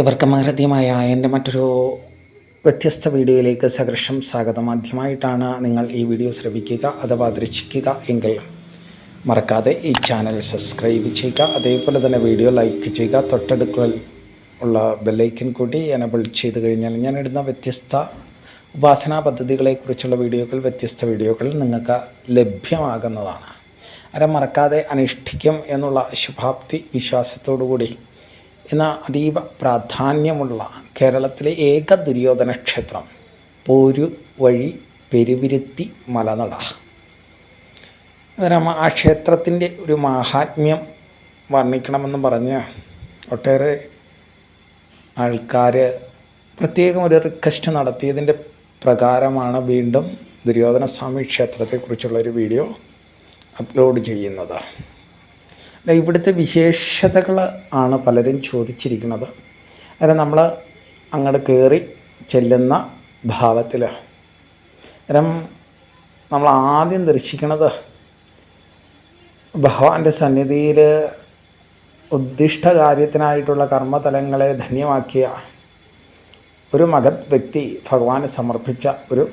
ഇവർക്കും ഹൃദ്യമായ എന്റെ മറ്റൊരു വ്യത്യസ്ത വീഡിയോയിലേക്ക് സകർഷം സ്വാഗതം. ആദ്യമായിട്ടാണ് നിങ്ങൾ ഈ വീഡിയോ ശ്രവിക്കുക അഥവാ ദർശിക്കുക എങ്കിൽ മറക്കാതെ ഈ ചാനൽ സബ്സ്ക്രൈബ് ചെയ്യുക. അതേപോലെ തന്നെ വീഡിയോ ലൈക്ക് ചെയ്യുക. തൊട്ടടുക്കൽ ഉള്ള ബെല്ലൈക്കൻ കൂടി എനബിൾ ചെയ്ത് കഴിഞ്ഞാൽ ഞാൻ ഇടുന്ന വ്യത്യസ്ത ഉപാസനാ പദ്ധതികളെക്കുറിച്ചുള്ള വീഡിയോകൾ വ്യത്യസ്ത വീഡിയോകൾ നിങ്ങൾക്ക് ലഭ്യമാകുന്നതാണ്. അര മറക്കാതെ അനുഷ്ഠിക്കും എന്നുള്ള ശുഭാപ്തി വിശ്വാസത്തോടു കൂടി എന്ന അതീവ പ്രാധാന്യമുള്ള കേരളത്തിലെ ഏക ദുര്യോധന ക്ഷേത്രം പോരു വഴി പെരുവിരുത്തി മലനട. അന്നേരം ആ ക്ഷേത്രത്തിന്റെ ഒരു മാഹാത്മ്യം വർണിക്കണമെന്ന് പറഞ്ഞ് ഒട്ടേറെ ആൾക്കാർ പ്രത്യേകം ഒരു റിക്വസ്റ്റ് നടത്തിയതിന്റെ പ്രകാരമാണ് വീണ്ടും ദുര്യോധന സ്വാമി ക്ഷേത്രത്തെക്കുറിച്ചുള്ളൊരു വീഡിയോ അപ്ലോഡ് ചെയ്യുന്നത്. ഇവിടുത്തെ വിശേഷതകൾ ആണ് പലരും ചോദിച്ചിരിക്കുന്നത്. അതായത് നമ്മൾ അങ്ങോട്ട് കയറി ചെല്ലുന്ന ഭാവത്തിൽ. അന്നേരം നമ്മൾ ആദ്യം ദർശിക്കുന്നത് ഭഗവാന്റെ സന്നിധിയിൽ ഉദ്ദിഷ്ട കാര്യത്തിനായിട്ടുള്ള കർമ്മതലങ്ങളെ ധന്യമാക്കിയ ഒരു മഹത് വ്യക്തി ഭഗവാന് സമർപ്പിച്ച ഒരു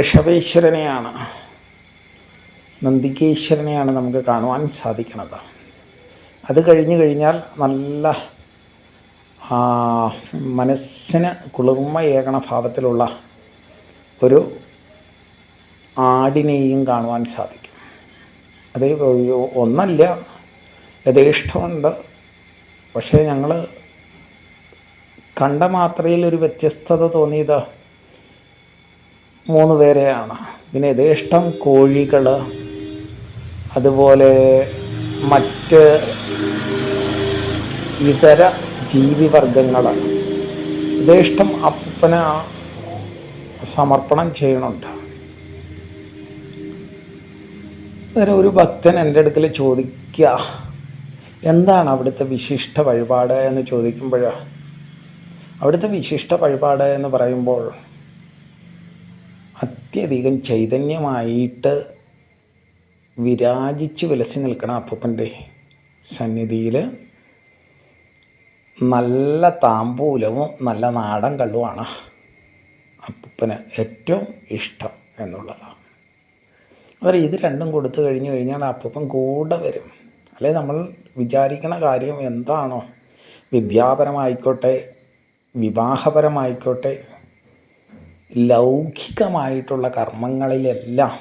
ഋഷഭേശ്വരനെയാണ്. നന്ദികേശ്വരനെയാണ് നമുക്ക് കാണുവാൻ സാധിക്കുന്നത്. അത് കഴിഞ്ഞു കഴിഞ്ഞാൽ നല്ല മനസ്സിന് കുളിർമയേകണ ഭാവത്തിലുള്ള ഒരു ആടിനെയും കാണുവാൻ സാധിക്കും. അത് ഒന്നല്ല യഥേഷ്ടമുണ്ട്. പക്ഷേ ഞങ്ങൾ കണ്ട മാത്രയിൽ ഒരു വ്യത്യസ്തത തോന്നിയത് മൂന്ന് പേരെയാണ്. പിന്നെ യഥേഷ്ടം കോഴികൾ അതുപോലെ മറ്റ് ഇതര ജീവിവർഗങ്ങൾ യഥേഷ്ടം അപ്പന സമർപ്പണം ചെയ്യണുണ്ട്. അങ്ങനെ ഒരു ഭക്തൻ എന്റെ അടുക്കൽ ചോദിക്കുക എന്താണ് അവിടുത്തെ വിശിഷ്ട വഴിപാട്? എന്ന് ചോദിക്കുമ്പോൾ അവിടുത്തെ വിശിഷ്ട വഴിപാട് എന്ന് പറയുമ്പോൾ അത്യധികം ചൈതന്യമായിട്ട് വിരാജിച്ച് വിലസി നിൽക്കണ അപ്പൂപ്പന്റെ സന്നിധിയിൽ നല്ല താമ്പൂലവും നല്ല നാടൻ കള്ളുമാണ് അപ്പൂപ്പന് ഏറ്റവും ഇഷ്ടം എന്നുള്ളതാണ് അവർ ഇത് രണ്ടും കൊടുത്തു കഴിഞ്ഞു കഴിഞ്ഞാൽ അപ്പൂപ്പൻ കൂടെ വരും. അല്ലെ നമ്മൾ വിചാരിക്കണ കാര്യം എന്താണോ? വിദ്യാപരമായിക്കോട്ടെ വിവാഹപരമായിക്കോട്ടെ ലൗകികമായിട്ടുള്ള കർമ്മങ്ങളിലെല്ലാം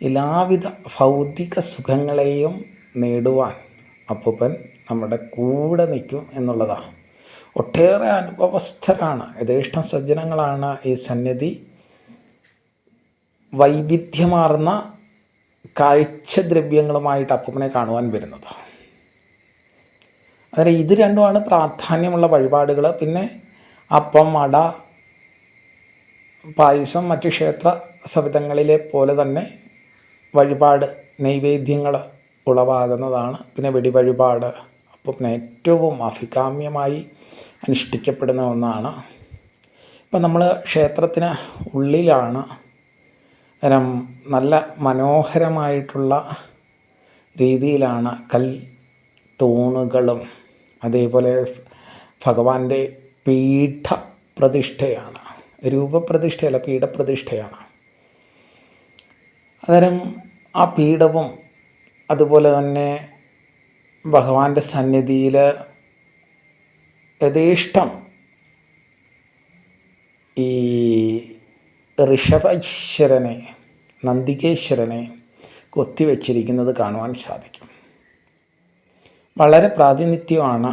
എല്ലാവിധ ഭൗതിക സുഖങ്ങളെയും നേടുവാൻ അപ്പൂപ്പൻ നമ്മുടെ കൂടെ നിൽക്കും എന്നുള്ളതാണ് ഒട്ടേറെ അനുഭവസ്ഥരാണ് യഥേഷ്ട സജ്ജനങ്ങളാണ് ഈ സന്നിധി. വൈവിധ്യമാർന്ന കാഴ്ചദ്രവ്യങ്ങളുമായിട്ട് അപ്പൂപ്പനെ കാണുവാൻ വരുന്നത്. അതായത് ഇത് രണ്ടുമാണ് പ്രാധാന്യമുള്ള വഴിപാടുകൾ പിന്നെ അപ്പം അട പായസം മറ്റ് ക്ഷേത്ര സവിധങ്ങളിലെ പോലെ തന്നെ വഴിപാട് നൈവേദ്യങ്ങൾ ഉളവാകുന്നതാണ്. പിന്നെ വെടിവഴിപാട്. അപ്പം ഏറ്റവും അഭികാമ്യമായി അനുഷ്ഠിക്കപ്പെടുന്ന ഒന്നാണ്. ഇപ്പം നമ്മൾ ക്ഷേത്രത്തിന് ഉള്ളിലാണ് അന്നേരം നല്ല മനോഹരമായിട്ടുള്ള രീതിയിലാണ് കൽ തൂണുകളും അതേപോലെ ഭഗവാന്റെ പീഠ പ്രതിഷ്ഠയാണ് രൂപപ്രതിഷ്ഠയല്ല പീഠപ്രതിഷ്ഠയാണ്. അന്നേരം ആ പീഠവും അതുപോലെ തന്നെ ഭഗവാന്റെ സന്നിധിയിൽ യഥേഷ്ടം ഈ ഋഷഭശ്വരനെ നന്ദികേശ്വരനെ കൊത്തിവെച്ചിരിക്കുന്നത് കാണുവാൻ സാധിക്കും. വളരെ പ്രാതിനിധ്യമാണ്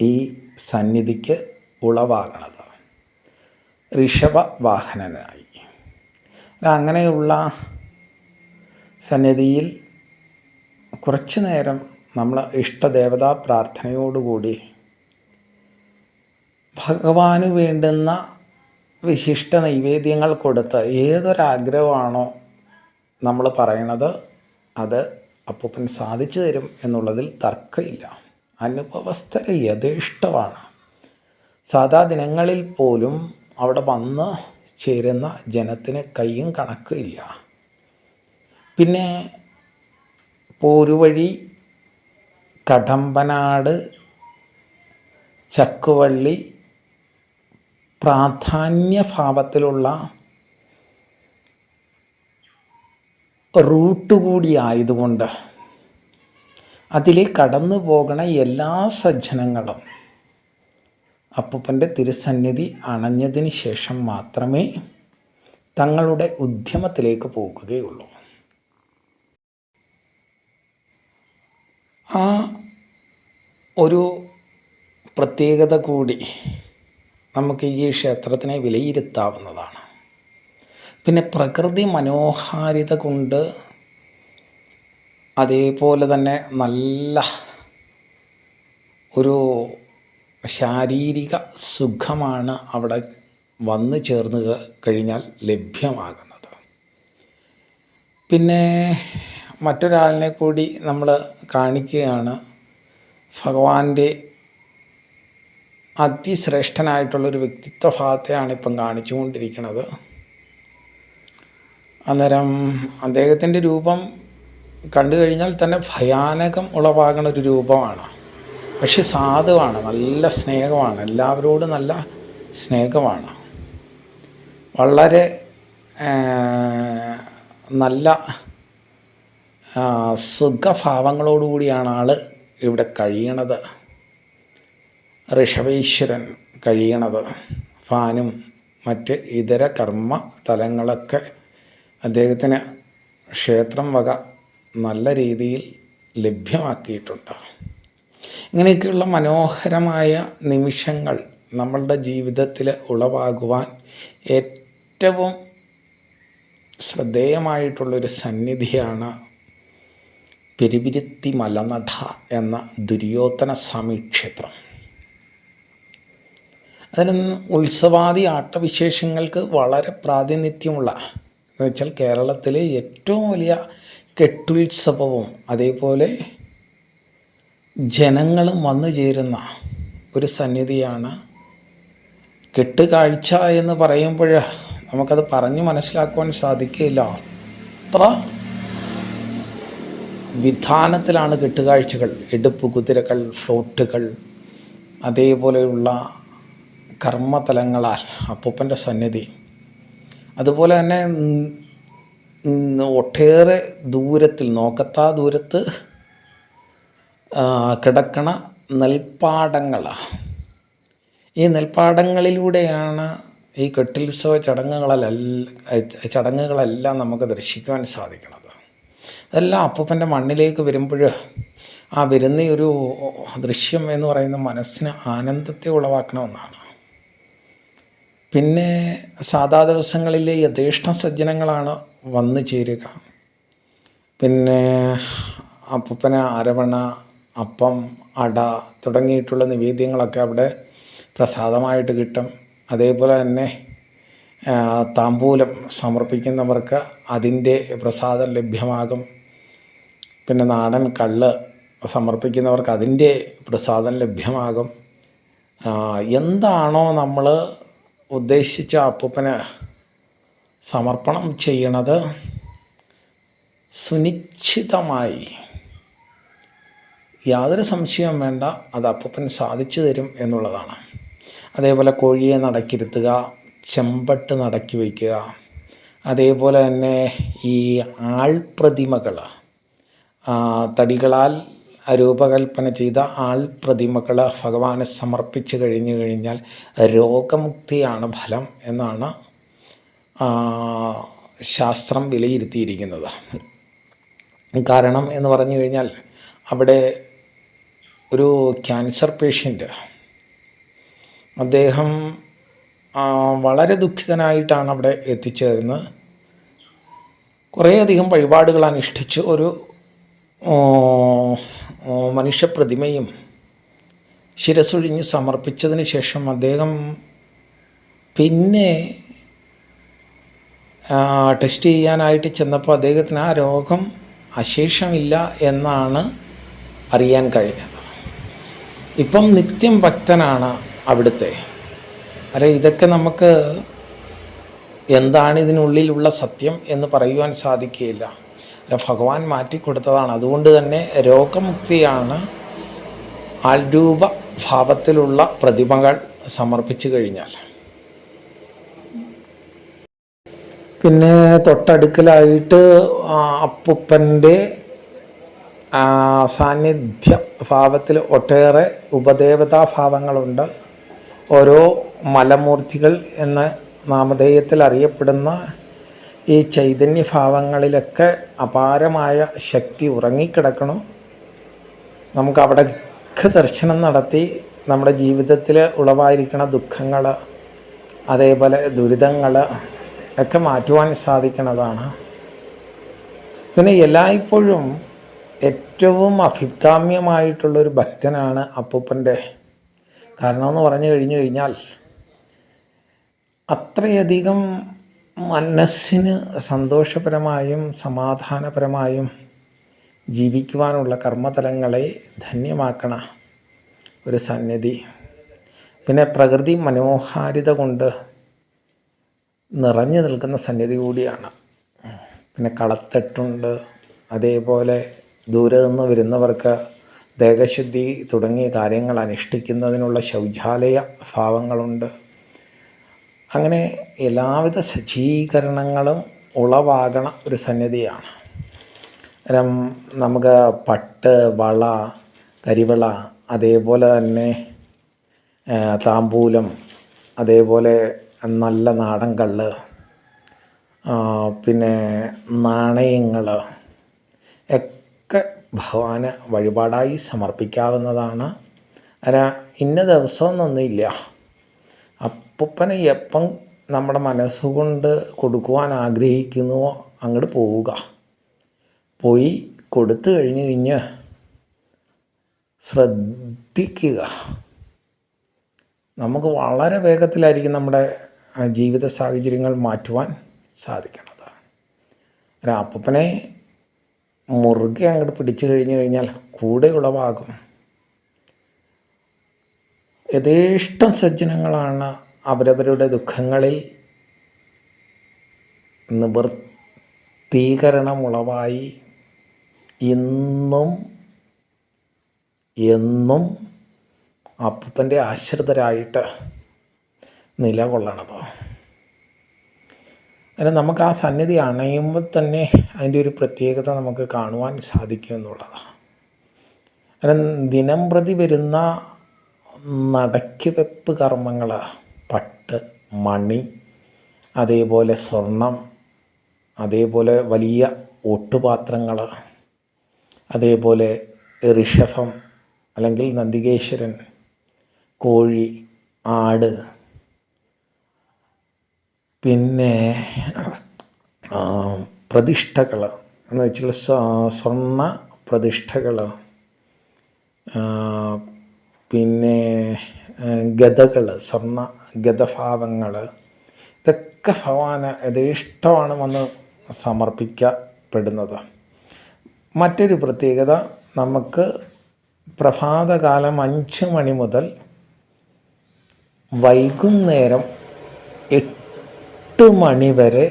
ഈ സന്നിധിക്ക് ഉളവാകുന്നത് ഋഷഭ വാഹനനായി അങ്ങനെയുള്ള സന്നിധിയിൽ കുറച്ചു നേരം നമ്മൾ ഇഷ്ടദേവതാ പ്രാർത്ഥനയോടുകൂടി ഭഗവാന് വേണ്ടുന്ന വിശിഷ്ട നൈവേദ്യങ്ങൾ കൊടുത്ത് ഏതൊരാഗ്രഹമാണോ നമ്മൾ പറയണത് അത് അപ്പൂപ്പൻ സാധിച്ചു തരും എന്നുള്ളതിൽ തർക്കമില്ല. അനുഭവസ്ഥര യഥേഷ്ടമാണ്. സാധാ ദിനങ്ങളിൽ പോലും അവിടെ വന്ന് ചേരുന്ന ജനത്തിന് കയ്യും കണക്കില്ല പിന്നെ പോരുവഴി കടമ്പനാട് ചക്കുവള്ളി പ്രാധാന്യഭാവത്തിലുള്ള റൂട്ട് കൂടി ആയതുകൊണ്ട് അതിൽ കടന്നു പോകണ എല്ലാ സജ്ജനങ്ങളും അപ്പൂപ്പന്റെ തിരുസന്നിധി അണഞ്ഞതിന് ശേഷം മാത്രമേ തങ്ങളുടെ ഉദ്യമത്തിലേക്ക് പോകുകയുള്ളൂ. ആ ഒരു പ്രത്യേകത കൂടി നമുക്ക് ഈ ക്ഷേത്രത്തിനെ വിലയിരുത്താവുന്നതാണ്. പിന്നെ പ്രകൃതി മനോഹാരിത കൊണ്ട് അതേപോലെ തന്നെ നല്ല ഒരു ശാരീരിക സുഖമാണ് അവിടെ വന്നു ചേർന്ന് കഴിഞ്ഞാൽ ലഭ്യമാകുന്നത്. പിന്നെ മറ്റൊരാളിനെ കൂടി നമ്മൾ കാണിക്കുകയാണ്. ഭഗവാന്റെ അതിശ്രേഷ്ഠനായിട്ടുള്ളൊരു വ്യക്തിത്വ ഭാഗത്തെയാണ് ഇപ്പം കാണിച്ചുകൊണ്ടിരിക്കുന്നത്. അന്നേരം അദ്ദേഹത്തിന്റെ രൂപം കണ്ടു കഴിഞ്ഞാൽ തന്നെ ഭയാനകം ഉളവാകുന്ന ഒരു രൂപമാണ്. പക്ഷെ സാധുവാണ് നല്ല സ്നേഹമാണ് എല്ലാവരോടും നല്ല സ്നേഹമാണ്. വളരെ നല്ല സുഖഭാവങ്ങളോടുകൂടിയാണ് ആൾ ഇവിടെ കഴിയണത്. ഋഷഭേശ്വരൻ കഴിയണത്. ഫാനും മറ്റ് ഇതര കർമ്മ തലങ്ങളൊക്കെ അദ്ദേഹത്തിന് ക്ഷേത്രം വക നല്ല രീതിയിൽ ലഭ്യമാക്കിയിട്ടുണ്ട്. ഇങ്ങനെയൊക്കെയുള്ള മനോഹരമായ നിമിഷങ്ങൾ നമ്മളുടെ ജീവിതത്തിൽ ഉളവാകുവാൻ ഏറ്റവും ശ്രദ്ധേയമായിട്ടുള്ളൊരു സന്നിധിയാണ് പെരുവിരുത്തി മലനട എന്ന ദുര്യോധന സ്വാമി ക്ഷേത്രം. അതിന് ഉത്സവാദി ആട്ടവിശേഷങ്ങൾക്ക് വളരെ പ്രാതിനിധ്യമുള്ള എന്ന് വെച്ചാൽ കേരളത്തിലെ ഏറ്റവും വലിയ കെട്ടുത്സവവും അതേപോലെ ജനങ്ങളും വന്നു ചേരുന്ന ഒരു സന്നിധിയാണ് കെട്ടുകാഴ്ച എന്ന് പറയുമ്പോൾ നമുക്കത് പറഞ്ഞു മനസ്സിലാക്കുവാൻ സാധിക്കില്ല അത്ര വിധാനത്തിലാണ് കെട്ടുകാഴ്ചകൾ. എടുപ്പ് കുതിരകൾ ഫ്ലോട്ടുകൾ അതേപോലെയുള്ള കർമ്മതലങ്ങളാൽ അപ്പൂപ്പന്റെ സന്നിധി. അതുപോലെ തന്നെ ഒട്ടേറെ ദൂരത്തിൽ നോക്കത്താ ദൂരത്ത് കിടക്കണ നെൽപ്പാടങ്ങൾ ഈ നെൽപ്പാടങ്ങളിലൂടെയാണ് ഈ കെട്ടിൽസോ ചടങ്ങുകളെല്ലാം ചടങ്ങുകളെല്ലാം നമുക്ക് ദർശിക്കുവാൻ സാധിക്കുന്നത്. അതെല്ലാം അപ്പൂപ്പന്റെ മണ്ണിലേക്ക് വരുമ്പോൾ ആ വരുന്ന ഒരു ദൃശ്യം എന്ന് പറയുന്ന മനസ്സിന് ആനന്ദത്തെ ഉളവാക്കണ ഒന്നാണ്. പിന്നെ സാധാ ദിവസങ്ങളിൽ യഥേഷ്ട സജ്ജനങ്ങളാണ് വന്നു ചേരുക. പിന്നെ അപ്പൂപ്പന അരവണ അപ്പം അട തുടങ്ങിയിട്ടുള്ള നിവേദ്യങ്ങളൊക്കെ അവിടെ പ്രസാദമായിട്ട് കിട്ടും. അതേപോലെ തന്നെ താമ്പൂലം സമർപ്പിക്കുന്നവർക്ക് അതിന്റെ പ്രസാദം ലഭ്യമാകും. പിന്നെ നാടൻ കള്ള് സമർപ്പിക്കുന്നവർക്ക് അതിന്റെ പ്രസാദം ലഭ്യമാകും. എന്താണോ നമ്മൾ ഉദ്ദേശിച്ച അപ്പൂപ്പന് സമർപ്പണം ചെയ്യണത് സുനിശ്ചിതമായി യാതൊരു സംശയവും വേണ്ട അത് അപ്പൂപ്പൻ സാധിച്ചു തരും എന്നുള്ളതാണ്. അതേപോലെ കോഴിയെ നടക്കിരുത്തുക ചെമ്പട്ട് നടക്കി വയ്ക്കുക. അതേപോലെ തന്നെ ഈ ആൾപ്രതിമകൾ തടികളാൽ രൂപകൽപ്പന ചെയ്ത ആൾപ്രതിമകൾ ഭഗവാനെ സമർപ്പിച്ച് കഴിഞ്ഞു കഴിഞ്ഞാൽ രോഗമുക്തിയാണ് ഫലം എന്നാണ് ശാസ്ത്രം വിലയിരുത്തിയിരിക്കുന്നത്. കാരണം എന്ന് പറഞ്ഞു കഴിഞ്ഞാൽ അവിടെ ഒരു ക്യാൻസർ പേഷ്യന്റ് അദ്ദേഹം വളരെ ദുഃഖിതനായിട്ടാണ് അവിടെ എത്തിച്ചേർന്ന് കുറേയധികം വഴിപാടുകൾ അനുഷ്ഠിച്ച് ഒരു മനുഷ്യപ്രതിമയും ശിരസൊഴിഞ്ഞ് സമർപ്പിച്ചതിന് ശേഷം അദ്ദേഹം പിന്നെ ടെസ്റ്റ് ചെയ്യാനായിട്ട് ചെന്നപ്പോൾ അദ്ദേഹത്തിന് ആ രോഗം അശേഷമില്ല എന്നാണ് അറിയാൻ കഴിഞ്ഞത്. ഇപ്പം നിത്യം ഭക്തനാണ് അവിടുത്തെ. അല്ലെ ഇതൊക്കെ നമുക്ക് എന്താണ് ഇതിനുള്ളിലുള്ള സത്യം എന്ന് പറയുവാൻ സാധിക്കുകയില്ല. അല്ല ഭഗവാൻ മാറ്റിക്കൊടുത്തതാണ് അതുകൊണ്ട് തന്നെ രോഗമുക്തിയാണ് ആൾരൂപ ഭാവത്തിലുള്ള പ്രതിമകൾ സമർപ്പിച്ചു കഴിഞ്ഞാൽ. പിന്നെ തൊട്ടടുക്കലായിട്ട് അപ്പുപ്പന്റെ സാന്നിധ്യ ഭാവത്തിൽ ഒട്ടേറെ ഉപദേവതാ ഭാവങ്ങളുണ്ട്. ഓരോ മലമൂർത്തികൾ എന്ന നാമധേയത്തിൽ അറിയപ്പെടുന്ന ഈ ചൈതന്യ ഭാവങ്ങളിലൊക്കെ അപാരമായ ശക്തി ഉറങ്ങിക്കിടക്കണം. നമുക്ക് അവിടെ ദർശനം നടത്തി നമ്മുടെ ജീവിതത്തിൽ ഉളവായിരിക്കുന്ന ദുഃഖങ്ങൾ അതേപോലെ ദുരിതങ്ങൾ ഒക്കെ മാറ്റുവാൻ സാധിക്കുന്നതാണ് പിന്നെ എല്ലായ്പ്പോഴും ഏറ്റവും അഭികാമ്യമായിട്ടുള്ളൊരു ഭക്തനാണ് അപ്പൂപ്പന്റെ. കാരണം എന്ന് പറഞ്ഞു കഴിഞ്ഞു കഴിഞ്ഞാൽ അത്രയധികം മനസ്സിന് സന്തോഷപരമായും സമാധാനപരമായും ജീവിക്കുവാനുള്ള കർമ്മതലങ്ങളെ ധന്യമാക്കണ ഒരു സന്നിധി. പിന്നെ പ്രകൃതി മനോഹാരിത കൊണ്ട് നിറഞ്ഞു നിൽക്കുന്ന സന്നിധി കൂടിയാണ്. പിന്നെ കളത്തെട്ടുണ്ട് അതേപോലെ ദൂരെ നിന്ന് വരുന്നവർക്ക് ദേഹശുദ്ധി തുടങ്ങിയ കാര്യങ്ങൾ അനുഷ്ഠിക്കുന്നതിനുള്ള ശൗചാലയ ഭാവങ്ങളുണ്ട്. അങ്ങനെ എല്ലാവിധ സജ്ജീകരണങ്ങളും ഉളവാകണ ഒരു സന്നിധിയാണ്. അന്നേരം നമുക്ക് പട്ട് വള കരിവള അതേപോലെ തന്നെ താമ്പൂലം അതേപോലെ നല്ല നാടൻ കള്ള് പിന്നെ നാണയങ്ങൾ ഭഗവാന് വഴിപാടായി സമർപ്പിക്കാവുന്നതാണ്. അല്ല ഇന്ന ദിവസമൊന്നൊന്നുമില്ല. അപ്പൂപ്പനെ എപ്പം നമ്മുടെ മനസ്സുകൊണ്ട് കൊടുക്കുവാൻ ആഗ്രഹിക്കുന്നുവോ അങ്ങോട്ട് പോവുക. പോയി കൊടുത്തു കഴിഞ്ഞ് കഴിഞ്ഞ് ശ്രദ്ധിക്കുക. നമുക്ക് വളരെ വേഗത്തിലായിരിക്കും നമ്മുടെ ജീവിത സാഹചര്യങ്ങൾ മാറ്റുവാൻ സാധിക്കുന്നത്. അപ്പനെ മുറുകെ അങ്ങോട്ട് പിടിച്ചു കഴിഞ്ഞു കഴിഞ്ഞാൽ കൂടെ ഉളവാകും യഥേഷ്ടം സജ്ജനങ്ങളാണ് അവരവരുടെ ദുഃഖങ്ങളിൽ നിവൃത്തീകരണമുളവായി ഇന്നും എന്നും അപ്പൂപ്പന്റെ ആശ്രിതരായിട്ട് നിലകൊള്ളണത്? അതിന് നമുക്ക് ആ സന്നിധി അണയുമ്പോൾ തന്നെ അതിന്റെ ഒരു പ്രത്യേകത നമുക്ക് കാണുവാൻ സാധിക്കും എന്നുള്ളതാണ് അതിന് ദിനം പ്രതി വരുന്ന നടക്കുവെപ്പ് കർമ്മങ്ങൾ പട്ട് മണി അതേപോലെ സ്വർണം അതേപോലെ വലിയ ഒട്ടുപാത്രങ്ങൾ അതേപോലെ ഋഷഭം അല്ലെങ്കിൽ നന്ദികേശ്വരൻ കോഴി ആട് പിന്നെ പ്രതിഷ്ഠകൾ എന്ന് വെച്ചാൽ സ്വർണ സ്വർണ പ്രതിഷ്ഠകൾ പിന്നെ ഗതകൾ സ്വർണ ഗതഭാവങ്ങൾ ഇതൊക്കെ ഭഗവാന് യഥേഷ്ടമാണ് വന്ന് സമർപ്പിക്കപ്പെടുന്നത്. മറ്റൊരു പ്രത്യേകത നമുക്ക് പ്രഭാതകാലം അഞ്ച് മണി മുതൽ വൈകുന്നേരം എട്ട് മണി വരെ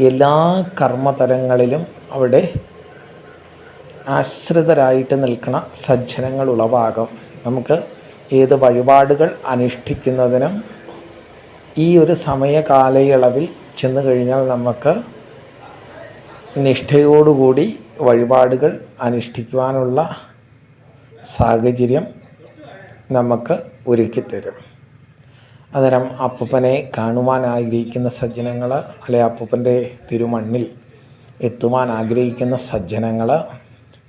എല്ലാ കർമ്മതലങ്ങളിലും അവിടെ ആശ്രിതരായിട്ട് നിൽക്കുന്ന സജ്ജനങ്ങൾ ഉളവാകും നമുക്ക് ഏത് വഴിപാടുകൾ അനുഷ്ഠിക്കുന്നതിനും ഈ ഒരു സമയകാലയളവിൽ ചെന്ന് കഴിഞ്ഞാൽ നമുക്ക് നിഷ്ഠയോടുകൂടി വഴിപാടുകൾ അനുഷ്ഠിക്കുവാനുള്ള സാഹചര്യം നമുക്ക് ഒരുക്കിത്തരും. അന്നേരം അപ്പൂപ്പനെ കാണുവാൻ ആഗ്രഹിക്കുന്ന സജ്ജനങ്ങൾ അല്ലെ അപ്പൂപ്പന്റെ തിരുമണ്ണിൽ എത്തുവാൻ ആഗ്രഹിക്കുന്ന സജ്ജനങ്ങൾ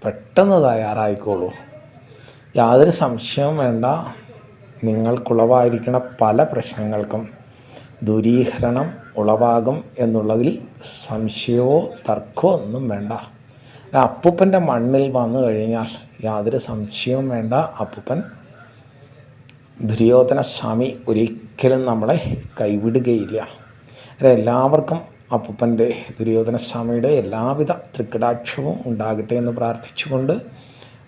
പെട്ടെന്ന് തയ്യാറായിക്കോളൂ. യാതൊരു സംശയവും വേണ്ട. നിങ്ങൾക്കുളവായിരിക്കുന്ന പല പ്രശ്നങ്ങൾക്കും ദൂരീകരണം ഉളവാകും എന്നുള്ളതിൽ സംശയമോ തർക്കമോ ഒന്നും വേണ്ട. അപ്പൂപ്പന്റെ മണ്ണിൽ വന്നു കഴിഞ്ഞാൽ യാതൊരു സംശയവും വേണ്ട. അപ്പൂപ്പൻ ദുര്യോധന സ്വാമി ഒരിക്കലും നമ്മളെ കൈവിടുകയില്ല. എല്ലാവർക്കും അപ്പൂപ്പന്റെ ദുര്യോധന സ്വാമിയുടെ എല്ലാവിധ തൃക്കടാക്ഷവും ഉണ്ടാകട്ടെ എന്ന് പ്രാർത്ഥിച്ചുകൊണ്ട്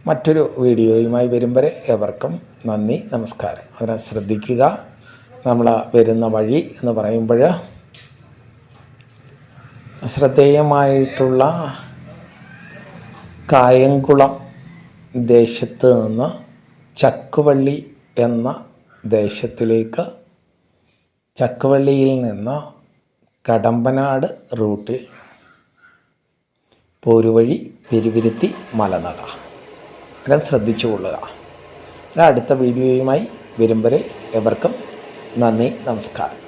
മറ്റൊരു വീഡിയോയുമായി വരും വരെ എവർക്കും നന്ദി നമസ്കാരം. അതിനെ ശ്രദ്ധിക്കുക. നമ്മൾ വരുന്ന വഴി എന്ന് പറയുമ്പോൾ ശ്രദ്ധേയമായിട്ടുള്ള കായംകുളം ദേശത്ത് നിന്ന് ചക്കുവള്ളി എന്ന ദേശത്തിലേക്ക് ചക്കവള്ളിയിൽ നിന്ന് കടമ്പനാട് റൂട്ടിൽ പോരുവഴി പെരുവിരുത്തി മലനട എല്ലാം ശ്രദ്ധിച്ചു കൊള്ളുക. അടുത്ത വീഡിയോയുമായി വരെ എവർക്കും നന്ദി നമസ്കാരം.